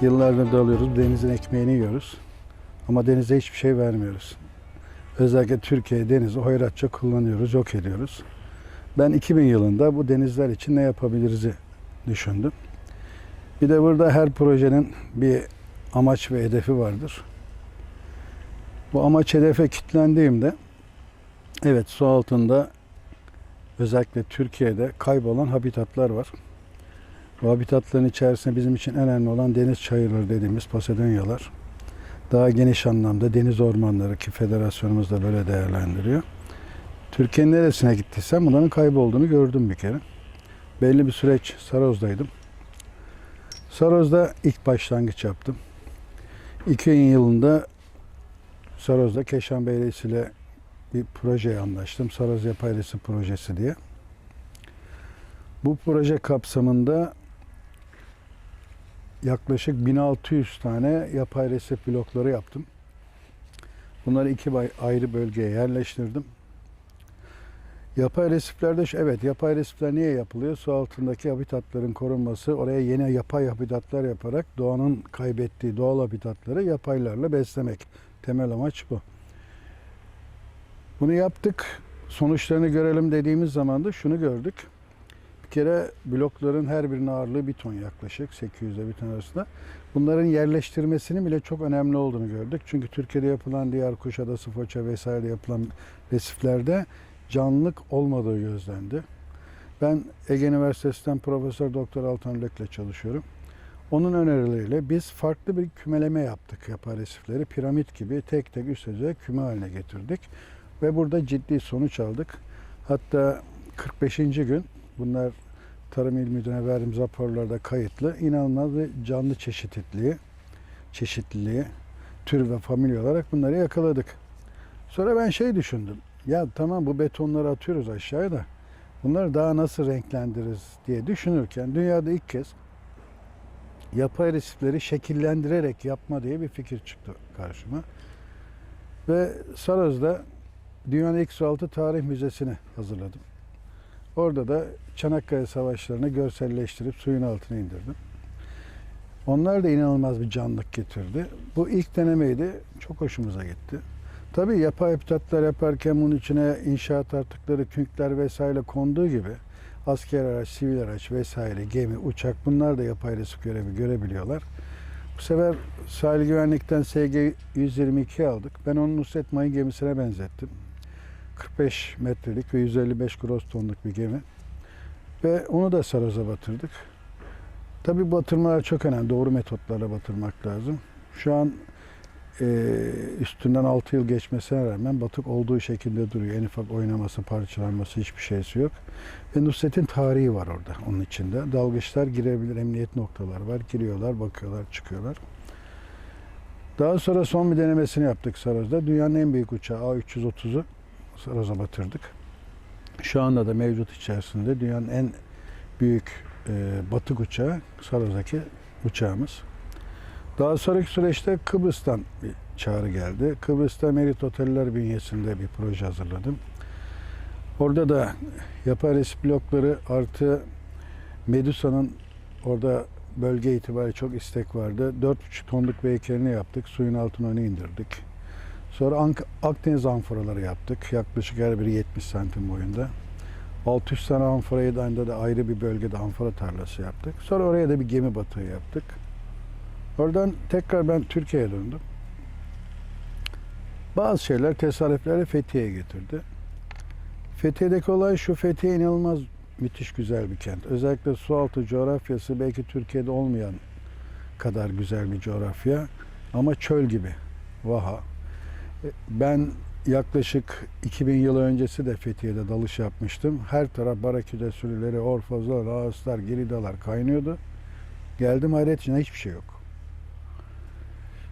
Yıllardır dalıyoruz, denizin ekmeğini yiyoruz. Ama denize hiçbir şey vermiyoruz. Özellikle Türkiye denizi hoyratça kullanıyoruz, yok ediyoruz. Ben 2000 yılında bu denizler için ne yapabiliriz'i düşündüm. Bir de burada her projenin bir amaç ve hedefi vardır. Bu amaç hedefe kilitlendiğimde evet su altında özellikle Türkiye'de kaybolan habitatlar var. Bu habitatların içerisinde bizim için önemli olan deniz çayırları dediğimiz posedonyalar. Daha geniş anlamda deniz ormanları ki federasyonumuz da böyle değerlendiriyor. Türkiye'nin neresine gittiysem bunların kaybolduğunu gördüm bir kere. Belli bir süreç Saroz'daydım. Saroz'da ilk başlangıç yaptım. 2000 yılında Saroz'da Keşan Belediyesi ile bir projeye anlaştım. Saroz Yapay Resim Projesi diye. Bu proje kapsamında yaklaşık 1600 tane yapay resif blokları yaptım. Bunları iki ayrı bölgeye yerleştirdim. Yapay resiflerde evet yapay resifler niye yapılıyor? Su altındaki habitatların korunması, oraya yeni yapay habitatlar yaparak doğanın kaybettiği doğal habitatları yapaylarla beslemek. Temel amaç bu. Bunu yaptık. Sonuçlarını görelim dediğimiz zaman da şunu gördük. Kere blokların her birinin ağırlığı bir ton yaklaşık 800 ile bir ton arasında. Bunların yerleştirmesinin bile çok önemli olduğunu gördük. Çünkü Türkiye'de yapılan diğer Kuşadası, Foça vesaire yapılan resiflerde canlılık olmadığı gözlendi. Ben Ege Üniversitesi'nden Profesör Doktor Altan Lök'le çalışıyorum. Onun önerileriyle biz farklı bir kümeleme yaptık yapay resifleri. Piramit gibi tek tek üst üste küme haline getirdik. Ve burada ciddi sonuç aldık. Hatta 45. gün bunlar Tarım İl Müdürü'ne verdiğimiz raporlarda kayıtlı. inanılmaz bir canlı çeşitliliği, çeşitliliği, tür ve familya olarak bunları yakaladık. Sonra ben şey düşündüm. Ya tamam bu betonları atıyoruz aşağıya da bunları daha nasıl renklendiririz diye düşünürken dünyada ilk kez yapay resifleri şekillendirerek yapma diye bir fikir çıktı karşıma. Ve Saroz'da Dünyanın ilk sualtı tarih müzesini hazırladım. Orada da Çanakkale Savaşları'nı görselleştirip suyun altına indirdim. Onlar da inanılmaz bir canlılık getirdi. Bu ilk denemeydi. Çok hoşumuza gitti. Tabii yapay habitatlar yaparken bunun içine inşaat artıkları, künkler vesaire konduğu gibi asker araç, sivil araç vesaire, gemi, uçak bunlar da yapay resif görevi görebiliyorlar. Bu sefer sahil güvenlikten SG 122 aldık. Ben onu Nusret Mayın gemisine benzettim. 45 metrelik ve 155 gross tonluk bir gemi. Ve onu da Saroz'a batırdık. Tabii batırmalar çok önemli. Doğru metotlarla batırmak lazım. Şu an e, üstünden 6 yıl geçmesine rağmen batık olduğu şekilde duruyor. En ufak oynaması, parçalanması hiçbir şeysi yok. Ve Nusret'in tarihi var orada onun içinde. Dalgıçlar girebilir, emniyet noktaları var. Giriyorlar, bakıyorlar, çıkıyorlar. Daha sonra son bir denemesini yaptık Saroz'da. Dünyanın en büyük uçağı A330'u Saroz'a batırdık. Şu anda da mevcut içerisinde dünyanın en büyük e, batık uçağı Saroz'daki uçağımız. Daha sonraki süreçte Kıbrıs'tan bir çağrı geldi. Kıbrıs'ta Merit Oteller bünyesinde bir proje hazırladım. Orada da yapay resif blokları artı Medusa'nın orada bölge itibariyle çok istek vardı. 4,5 tonluk bir heykelini yaptık. Suyun altına onu indirdik. Sonra Ank- Akdeniz amforaları yaptık. Yaklaşık her biri 70 santim boyunda. 600 tane amforayı da da ayrı bir bölgede amfora tarlası yaptık. Sonra oraya da bir gemi batığı yaptık. Oradan tekrar ben Türkiye'ye döndüm. Bazı şeyler tesadüflerle Fethiye'ye getirdi. Fethiye'deki olay şu, Fethiye inanılmaz müthiş güzel bir kent. Özellikle sualtı coğrafyası belki Türkiye'de olmayan kadar güzel bir coğrafya. Ama çöl gibi. Vaha. Ben yaklaşık 2000 yıl öncesi de Fethiye'de dalış yapmıştım. Her taraf baraküde sürüleri, orfozlar, ağızlar, giridalar kaynıyordu. Geldim hayret içinde hiçbir şey yok.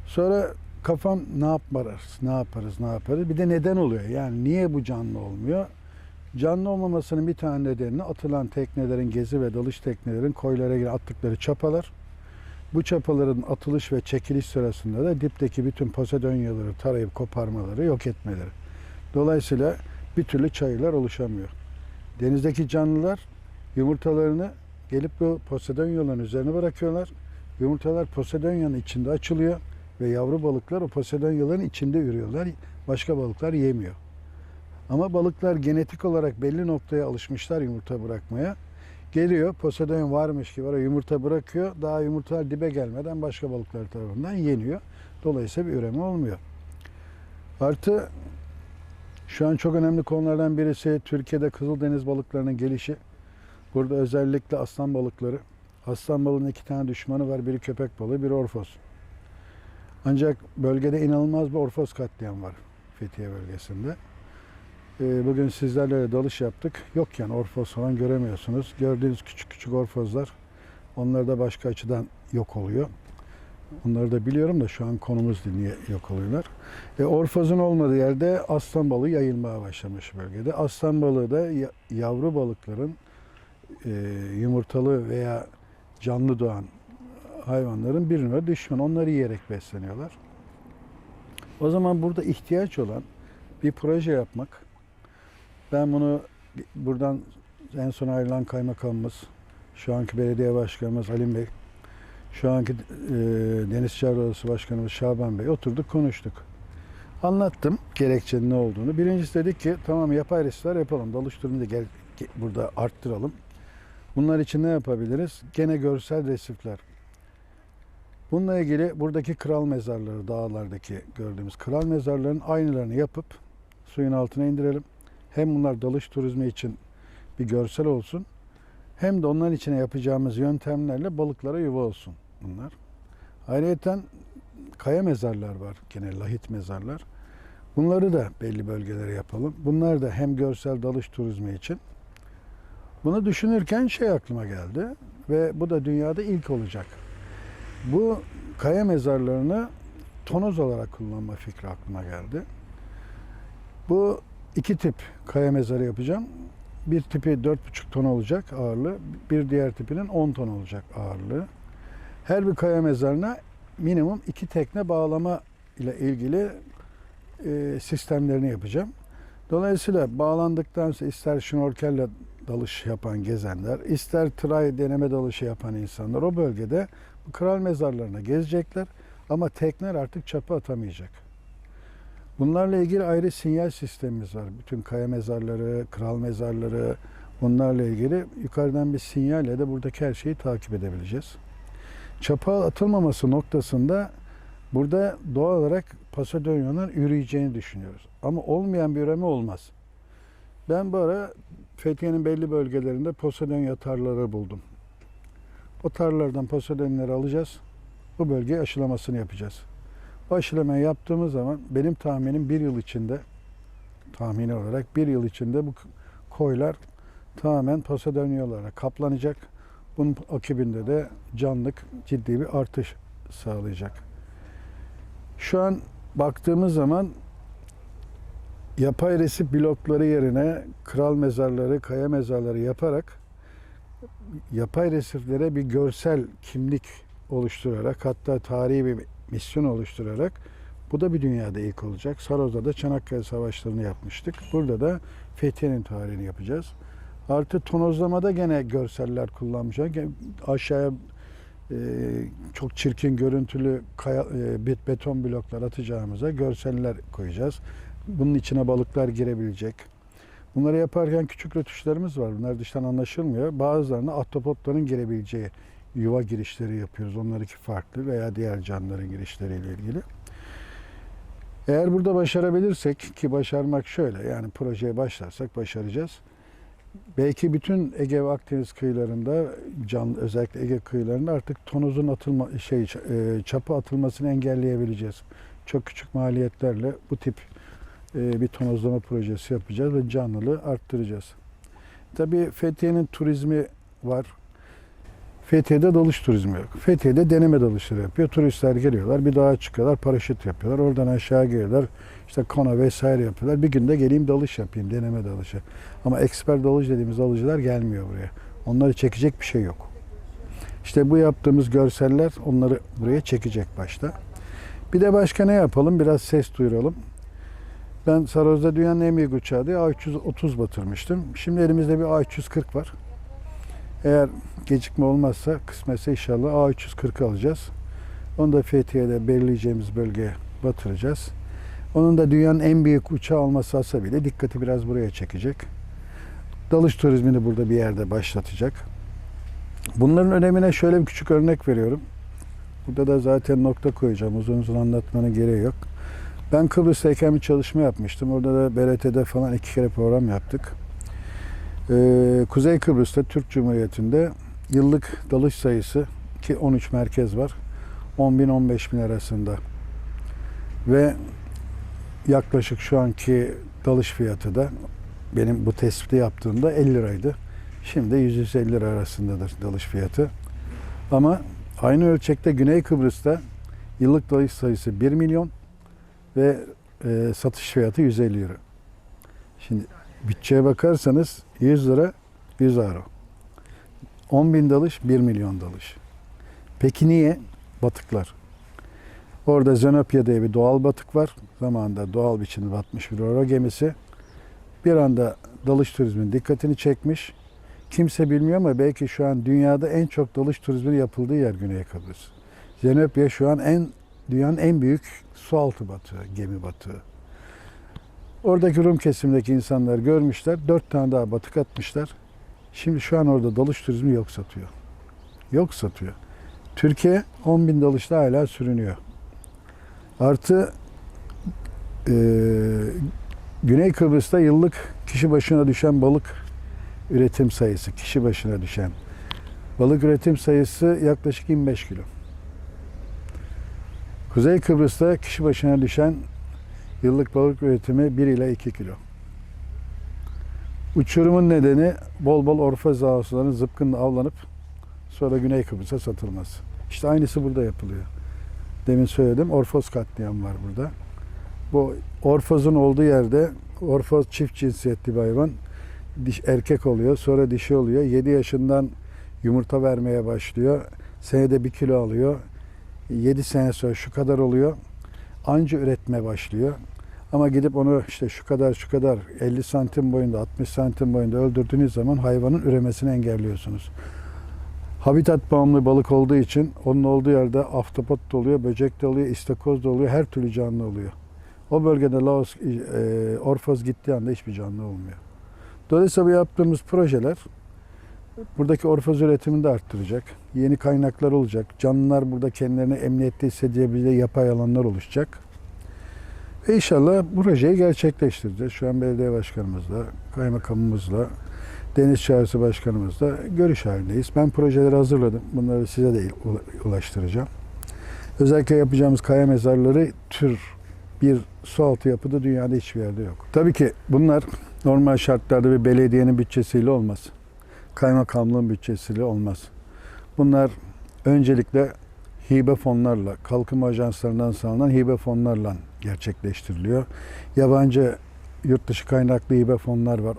Sonra kafam ne yaparız, ne yaparız, ne yaparız. Bir de neden oluyor? Yani niye bu canlı olmuyor? Canlı olmamasının bir tane nedeni atılan teknelerin, gezi ve dalış teknelerin koylara attıkları çapalar. Bu çapaların atılış ve çekiliş sırasında da dipteki bütün posedonyaları tarayıp koparmaları, yok etmeleri. Dolayısıyla bir türlü çayırlar oluşamıyor. Denizdeki canlılar yumurtalarını gelip bu posedonyaların üzerine bırakıyorlar. Yumurtalar Posedonya'nın içinde açılıyor ve yavru balıklar o Posedonyaların içinde ürüyorlar. Başka balıklar yemiyor. Ama balıklar genetik olarak belli noktaya alışmışlar yumurta bırakmaya. Geliyor Poseidon varmış gibi ara yumurta bırakıyor. Daha yumurtalar dibe gelmeden başka balıklar tarafından yeniyor. Dolayısıyla bir üreme olmuyor. Artı şu an çok önemli konulardan birisi Türkiye'de Kızıldeniz balıklarının gelişi. Burada özellikle aslan balıkları. Aslan balığının iki tane düşmanı var. Biri köpek balığı, biri orfos. Ancak bölgede inanılmaz bir orfos katliam var Fethiye bölgesinde. Ee, Bugün sizlerle dalış yaptık. Yok yani orfoz falan göremiyorsunuz. Gördüğünüz küçük küçük orfozlar onlar da başka açıdan yok oluyor. Onları da biliyorum da şu an konumuz niye yok oluyorlar. E, orfozun olmadığı yerde aslan balığı yayılmaya başlamış bölgede. Aslan balığı da ya- yavru balıkların e, yumurtalı veya canlı doğan hayvanların birine düşman. Onları yiyerek besleniyorlar. O zaman burada ihtiyaç olan bir proje yapmak. Ben bunu buradan en son ayrılan kaymakamımız, şu anki belediye başkanımız Halim Bey, şu anki e, Deniz Odası Başkanımız Şaban Bey oturduk konuştuk. Anlattım gerekçenin ne olduğunu. Birincisi dedik ki tamam yapay riskler yapalım. Dalış turunu da gel, ge- burada arttıralım. Bunlar için ne yapabiliriz? Gene görsel resifler. Bununla ilgili buradaki kral mezarları, dağlardaki gördüğümüz kral mezarlarının aynılarını yapıp suyun altına indirelim. Hem bunlar dalış turizmi için bir görsel olsun. Hem de onların içine yapacağımız yöntemlerle balıklara yuva olsun bunlar. Ayrıca kaya mezarlar var. Gene lahit mezarlar. Bunları da belli bölgelere yapalım. Bunlar da hem görsel dalış turizmi için. Bunu düşünürken şey aklıma geldi ve bu da dünyada ilk olacak. Bu kaya mezarlarını tonoz olarak kullanma fikri aklıma geldi. Bu iki tip kaya mezarı yapacağım. Bir tipi 4,5 ton olacak ağırlığı, bir diğer tipinin 10 ton olacak ağırlığı. Her bir kaya mezarına minimum iki tekne bağlama ile ilgili e, sistemlerini yapacağım. Dolayısıyla bağlandıktan sonra ister şnorkelle dalış yapan gezenler, ister tray deneme dalışı yapan insanlar o bölgede bu kral mezarlarına gezecekler ama tekneler artık çapa atamayacak. Bunlarla ilgili ayrı sinyal sistemimiz var. Bütün kaya mezarları, kral mezarları bunlarla ilgili yukarıdan bir sinyalle de buradaki her şeyi takip edebileceğiz. Çapa atılmaması noktasında burada doğal olarak Pasadonya'nın üreyeceğini düşünüyoruz. Ama olmayan bir üreme olmaz. Ben bu ara Fethiye'nin belli bölgelerinde Posedonya tarlaları buldum. O tarlalardan Posedonyaları alacağız. Bu bölgeye aşılamasını yapacağız. Bu yaptığımız zaman benim tahminim bir yıl içinde tahmini olarak bir yıl içinde bu koylar tamamen Posedonyalara kaplanacak. Bunun akibinde de canlık ciddi bir artış sağlayacak. Şu an baktığımız zaman yapay resif blokları yerine kral mezarları, kaya mezarları yaparak yapay resiflere bir görsel kimlik oluşturarak hatta tarihi bir misyon oluşturarak bu da bir dünyada ilk olacak. Saroz'da da Çanakkale Savaşları'nı yapmıştık. Burada da Fethiye'nin tarihini yapacağız. Artı tonozlamada gene görseller. Gene Aşağıya e, çok çirkin görüntülü kaya, e, bet- beton bloklar atacağımıza görseller koyacağız. Bunun içine balıklar girebilecek. Bunları yaparken küçük rötuşlarımız var. Bunlar dıştan anlaşılmıyor. Bazılarına ahtapotların girebileceği yuva girişleri yapıyoruz. Onlarınki farklı veya diğer canlıların girişleriyle ilgili. Eğer burada başarabilirsek ki başarmak şöyle yani projeye başlarsak başaracağız. Belki bütün Ege ve Akdeniz kıyılarında can özellikle Ege kıyılarında artık tonozun atılma şey e, çapı atılmasını engelleyebileceğiz. Çok küçük maliyetlerle bu tip e, bir tonozlama projesi yapacağız ve canlılığı arttıracağız. Tabii Fethiye'nin turizmi var. Fethiye'de dalış turizmi yok. Fethiye'de deneme dalışları yapıyor. Turistler geliyorlar, bir dağa çıkıyorlar, paraşüt yapıyorlar. Oradan aşağı geliyorlar, işte kano vesaire yapıyorlar. Bir günde geleyim dalış yapayım, deneme dalışı. Ama eksper dalış dediğimiz dalıcılar gelmiyor buraya. Onları çekecek bir şey yok. İşte bu yaptığımız görseller onları buraya çekecek başta. Bir de başka ne yapalım? Biraz ses duyuralım. Ben Saroz'da dünyanın en büyük uçağı diye A330 batırmıştım. Şimdi elimizde bir A340 var. Eğer gecikme olmazsa kısmetse inşallah A340 alacağız. Onu da Fethiye'de belirleyeceğimiz bölgeye batıracağız. Onun da dünyanın en büyük uçağı olması hasebiyle dikkati biraz buraya çekecek. Dalış turizmini burada bir yerde başlatacak. Bunların önemine şöyle bir küçük örnek veriyorum. Burada da zaten nokta koyacağım. Uzun uzun anlatmanın gereği yok. Ben Kıbrıs'tayken bir çalışma yapmıştım. Orada da BRT'de falan iki kere program yaptık. Ee, Kuzey Kıbrıs'ta Türk Cumhuriyeti'nde yıllık dalış sayısı ki 13 merkez var. 10 bin 15 bin arasında. Ve yaklaşık şu anki dalış fiyatı da benim bu tespiti yaptığımda 50 liraydı. Şimdi 150 lira arasındadır dalış fiyatı. Ama aynı ölçekte Güney Kıbrıs'ta yıllık dalış sayısı 1 milyon ve e, satış fiyatı 150 euro. Şimdi bütçeye bakarsanız 100 lira 100 euro. 10 bin dalış 1 milyon dalış. Peki niye? Batıklar. Orada Zenopia diye bir doğal batık var. Zamanında doğal biçimde batmış bir oro gemisi. Bir anda dalış turizminin dikkatini çekmiş. Kimse bilmiyor ama belki şu an dünyada en çok dalış turizminin yapıldığı yer Güney Kıbrıs. Zenopia şu an en dünyanın en büyük sualtı batığı, gemi batığı. Oradaki Rum kesimindeki insanlar görmüşler. Dört tane daha batık atmışlar. Şimdi şu an orada dalış turizmi yok satıyor. Yok satıyor. Türkiye 10 bin dalışla hala sürünüyor. Artı e, Güney Kıbrıs'ta yıllık kişi başına düşen balık üretim sayısı, kişi başına düşen balık üretim sayısı yaklaşık 25 kilo. Kuzey Kıbrıs'ta kişi başına düşen yıllık balık üretimi 1 ile 2 kilo. Uçurumun nedeni bol bol orfoz ağusların zıpkınla avlanıp sonra Güney Kıbrıs'a satılması. İşte aynısı burada yapılıyor. Demin söyledim orfoz katliamı var burada. Bu orfozun olduğu yerde orfoz çift cinsiyetli bir hayvan. Diş, erkek oluyor sonra dişi oluyor. 7 yaşından yumurta vermeye başlıyor. Senede 1 kilo alıyor. 7 sene sonra şu kadar oluyor. Anca üretmeye başlıyor. Ama gidip onu işte şu kadar şu kadar 50 santim boyunda 60 santim boyunda öldürdüğünüz zaman hayvanın üremesini engelliyorsunuz. Habitat bağımlı balık olduğu için onun olduğu yerde ahtapot da oluyor, böcek de oluyor, istakoz da oluyor, her türlü canlı oluyor. O bölgede Laos, e, orfoz gittiği anda hiçbir canlı olmuyor. Dolayısıyla bu yaptığımız projeler buradaki orfoz üretimini de arttıracak. Yeni kaynaklar olacak. Canlılar burada kendilerini emniyette hissedebileceği yapay alanlar oluşacak. Ve inşallah bu projeyi gerçekleştireceğiz. Şu an belediye başkanımızla, kaymakamımızla, Deniz Çağrısı Başkanımızla görüş halindeyiz. Ben projeleri hazırladım. Bunları size de ulaştıracağım. Özellikle yapacağımız kaya mezarları tür bir sualtı yapıda dünyada hiçbir yerde yok. Tabii ki bunlar normal şartlarda bir belediyenin bütçesiyle olmaz. Kaymakamlığın bütçesiyle olmaz. Bunlar öncelikle hibe fonlarla, kalkınma ajanslarından sağlanan hibe fonlarla gerçekleştiriliyor. Yabancı yurt dışı kaynaklı hibe fonlar var.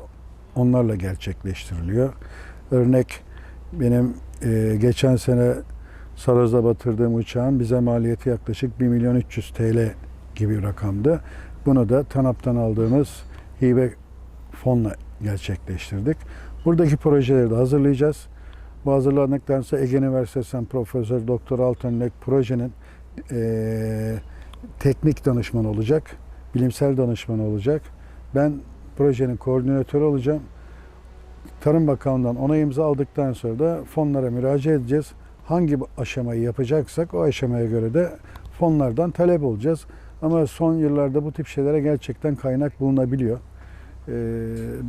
Onlarla gerçekleştiriliyor. Örnek benim e, geçen sene Saroz'da batırdığım uçağın bize maliyeti yaklaşık 1 milyon 300 TL gibi bir rakamdı. Bunu da TANAP'tan aldığımız hibe fonla gerçekleştirdik. Buradaki projeleri de hazırlayacağız. Bu hazırlandıktan sonra Ege Üniversitesi'nden Profesör Doktor Altınlek projenin e, teknik danışmanı olacak, bilimsel danışmanı olacak. Ben projenin koordinatörü olacağım. Tarım Bakanlığı'ndan onay imza aldıktan sonra da fonlara müracaat edeceğiz. Hangi aşamayı yapacaksak o aşamaya göre de fonlardan talep olacağız. Ama son yıllarda bu tip şeylere gerçekten kaynak bulunabiliyor.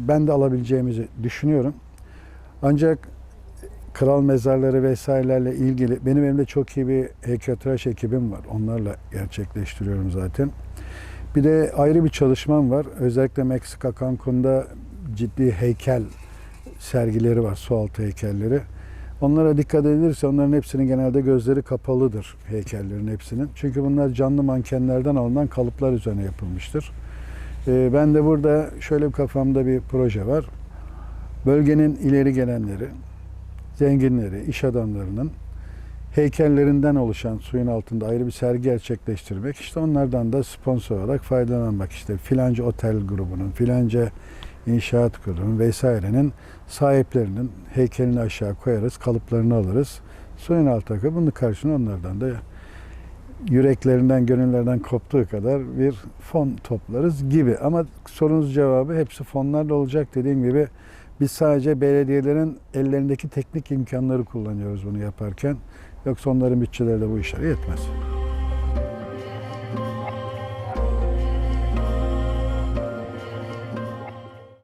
Ben de alabileceğimizi düşünüyorum. Ancak kral mezarları vesairelerle ilgili benim elimde çok iyi bir heykeltıraş ekibim var. Onlarla gerçekleştiriyorum zaten. Bir de ayrı bir çalışmam var. Özellikle Meksika Cancun'da ciddi heykel sergileri var, sualtı heykelleri. Onlara dikkat edilirse onların hepsinin genelde gözleri kapalıdır heykellerin hepsinin. Çünkü bunlar canlı mankenlerden alınan kalıplar üzerine yapılmıştır. Ee, ben de burada şöyle bir kafamda bir proje var. Bölgenin ileri gelenleri, zenginleri, iş adamlarının heykellerinden oluşan suyun altında ayrı bir sergi gerçekleştirmek. İşte onlardan da sponsor olarak faydalanmak. İşte filanca otel grubunun, filanca inşaat kurumu vesairenin sahiplerinin heykelini aşağı koyarız, kalıplarını alırız. Suyun altına koyup bunun karşına onlardan da yüreklerinden, gönüllerinden koptuğu kadar bir fon toplarız gibi. Ama sorunuz cevabı hepsi fonlarla olacak dediğim gibi biz sadece belediyelerin ellerindeki teknik imkanları kullanıyoruz bunu yaparken. Yoksa onların bütçeleri de bu işlere yetmez.